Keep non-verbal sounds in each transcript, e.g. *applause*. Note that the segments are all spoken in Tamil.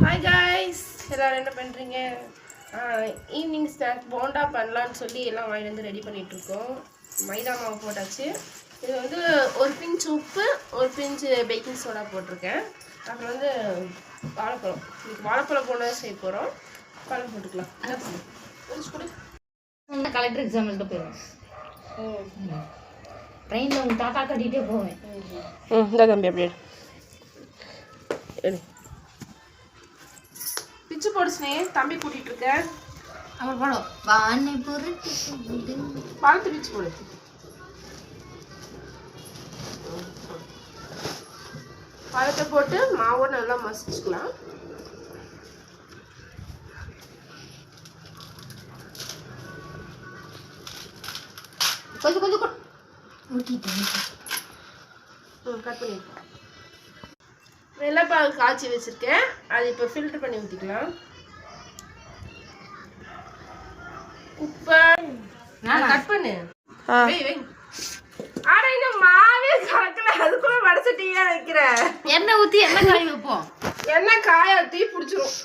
ஹாய் காய்ஸ் எல்லாரும் என்ன பண்ணுறீங்க ஈவினிங் ஸ்நாக் போண்டா பண்ணலான்னு சொல்லி எல்லாம் வாங்கிட்டு வந்து ரெடி பண்ணிட்டு இருக்கோம். மைதா மாவு போட்டாச்சு. இது வந்து ஒரு பிஞ்ச் உப்பு ஒரு பிஞ்சு பேக்கிங் சோடா போட்டிருக்கேன். அப்புறம் வந்து வாழைப்பழம். இன்னைக்கு வாழைப்பழம் போண்டா செய்ய போகிறோம் பழம் போட்டுக்கலாம். கலெக்டர் எக்ஸாம் எழுத போயிடுவேன் ட்ரெயினில் உங்கள் தாத்தா கட்டிகிட்டே போவேன். ம் இந்த தம்பி அப்படியே எடு பிச்சு போடு ஸ்னே தம்பி கூட்டிகிட்டு இருக்கேன் அப்புறம் படம் வானை பொருட்டு பழத்தை பிச்சு போடு. பழத்தை போட்டு மாவை நல்லா மசிச்சுக்கலாம். கொஞ்சம் கொஞ்சம் கொடு. ஊட்டிட்டேன் கட் வெள்ளைப்பால் காய்ச்சி வச்சிருக்கேன். அது இப்போ ஃபில்டர் பண்ணி ஊற்றிக்கலாம் உப்பை. கட் பண்ணு. ஆனா இன்னும் மாவே கலக்கல அதுக்குள்ள வடசட்டியா வைக்கிற? எண்ணெய் ஊற்றி எண்ணெய் காய் வைப்போம். என்ன காய தீ பிடிச்சிரும்.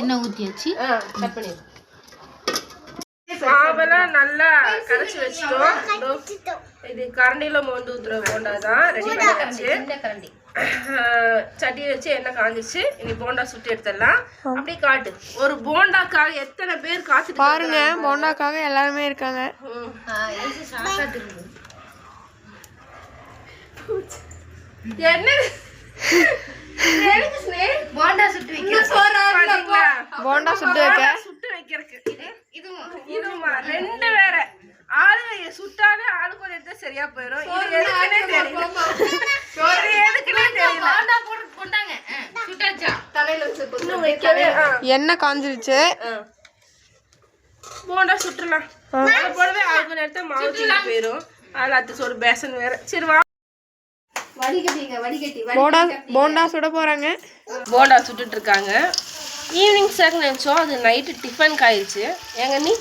எண்ணெய் ஊற்றியாச்சு கட் பண்ணி மாவெல்லாம் நல்லா கரைச்சி வச்சிட்டோம். இதோ கரண்டியில மோந்து ஊத்துற போண்டா தான். ரெடி பண்ணியாச்சு *laughs* சட்டி வச்சு. எண்ணெய் காஞ்சிச்சு இனி போண்டா சுட்டு எடுத்துடலாம். அப்படியே காட்டு. ஒரு போண்டாக்காக எத்தனை பேர் காத்துட்டு பாருங்க போண்டாக்காக எல்லாருமே இருக்காங்க. என்ன? போண்டா சுட்டு வைக்க? போண்டா சுட்டு வைக்க சுட்டு வைக்கிறதுக்கு இதுவும் இதுவுமா ரெண்டு வேற ஆளு சுட்டாவே ஆளுக்கு ஒரு எடுத்தா சரியா போயிடும் இது எதுக்குன்னே தெரியல. எதுக்குன்னே தெரியல. எண்ணெய் காஞ்சிருச்சு. போண்டா சுட்டுலாம். போடவே ஆளுக்கு ஒரு எடுத்தா மாவு போயிடும் அதில் அது ஒரு பேசன் வேற. சரி வா. வடிகட்டிங்க வடிகட்டி போண்டா போண்டா சுட போறாங்க. போண்டா சுட்டுட்டு இருக்காங்க. ஈவினிங் ஸ்நாக் நினச்சோம். அது நைட்டு டிஃபனுக்கு ஆயிடுச்சு ஏங்க நீ?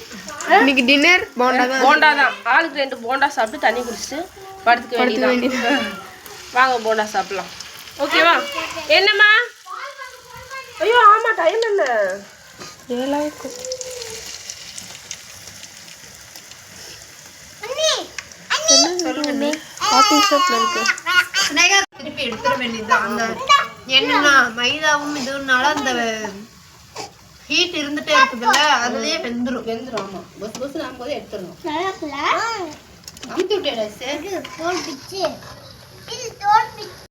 இன்னைக்கு டின்னர் போண்டா தான். போண்டா தான். ஆளுக்கு ரெண்டு போண்டா சாப்பிட்டு தண்ணி குடிச்சிட்டு படுத்துக்க வேண்டியதான் வாங்க போண்டா சாப்பிடலாம். ஓகேவா என்னம்மா? ஐயோ ஆமா டைம் என்ன? ஏழாயிரம் காஃபி ஷாப்ல இருக்கு. திருப்பி எடுத்துட வேண்டியதுதான். அந்த என்னன்னா மைதாவும் இதுனால அந்த ஹீட் இருந்துட்டே இருக்குதுல்ல அதுலயே வெந்துரும். வெந்துரும் ஆமா. பஸ் பஸ் நாம போது எடுத்துறோம் நல்லா அமுத்தி விட்டேன் போட்டுச்சு இது தோல்பிச்சு